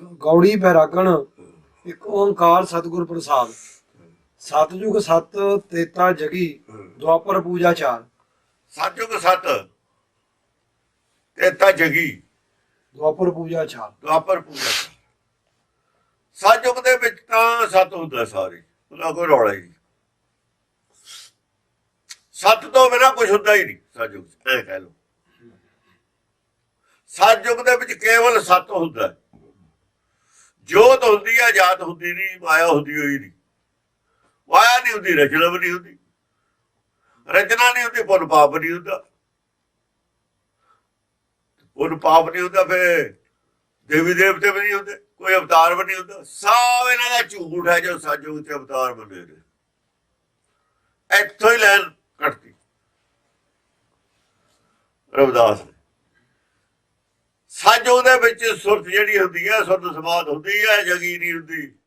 ਗੌੜੀ ਬੈਰਾਗਣ ਇੱਕ ਓੰਕਾਰ ਸਤਿਗੁਰ ਪ੍ਰਸਾਦ। ਸਤਜੁਗ ਸਤ ਤੇਤਾ ਜਗੀ ਦੁਆਪਰ ਪੂਜਾ ਚਾਰ। ਸਤਜੁਗ ਸਤ ਤੇਤਾ ਜਗੀ ਦੁਆਪਰ ਪੂਜਾ ਚਾਰ। ਦੁਆਪਰ ਪੂਜਾ ਸਤਜੁਗ ਦੇ ਵਿੱਚ ਤਾਂ ਸਤ ਹੁੰਦਾ ਸਾਰੇ ਉਹਦਾ ਕੋਈ ਰੌਲਾ ਹੀ ਸਤ ਤੋਂ ਬਿਨਾ ਕੁਝ ਹੁੰਦਾ ਹੀ ਨਹੀਂ ਸਤਜੁਗ ਐਂ ਕਹਿ ਲਓ। ਸਤਜੁਗ ਦੇ ਵਿੱਚ ਕੇਵਲ ਸਤ ਹੁੰਦਾ ਹੈ। ਜੋਤ ਹੁੰਦੀ ਹੈ ਜਾਤ ਹੁੰਦੀ ਨਹੀਂ, ਮਾਇਆ ਹੁੰਦੀ ਹੋਈ ਨਹੀਂ। ਮਾਇਆ ਨਹੀਂ ਹੁੰਦੀ, ਰਚਨਾ ਵੀ ਨਹੀਂ ਹੁੰਦੀ। ਰਚਨਾ ਨਹੀਂ ਹੁੰਦੀ, ਪੁੰਨ ਪਾਪ ਨਹੀਂ ਹੁੰਦਾ। ਪੁੰਨ ਪਾਪ ਨਹੀਂ ਹੁੰਦਾ ਫੇ ਦੇਵੀ ਦੇਵਤੇ ਵੀ ਨਹੀਂ ਹੁੰਦੇ, ਕੋਈ ਅਵਤਾਰ ਵੀ ਨਹੀਂ ਹੁੰਦਾ। ਸਭ ਇਹਨਾਂ ਦਾ ਝੂਠ ਹੈ, ਜੋ ਸਾਜੋਗ ਤੇ ਅਵਤਾਰ ਬਣੇ ਨੇ। ਇੱਥੋਂ ਹੀ ਲੈਣ ਕੱਟਦੀ ਰਵਿਦਾਸ ਨੇ ਉਹਦੇ ਵਿੱਚ ਸੁਰਤ ਜਿਹੜੀ ਹੁੰਦੀ ਹੈ ਸੁਰਤ ਸਮਾਦ ਹੁੰਦੀ ਹੈ ਜਗੀ ਨਹੀਂ ਹੁੰਦੀ।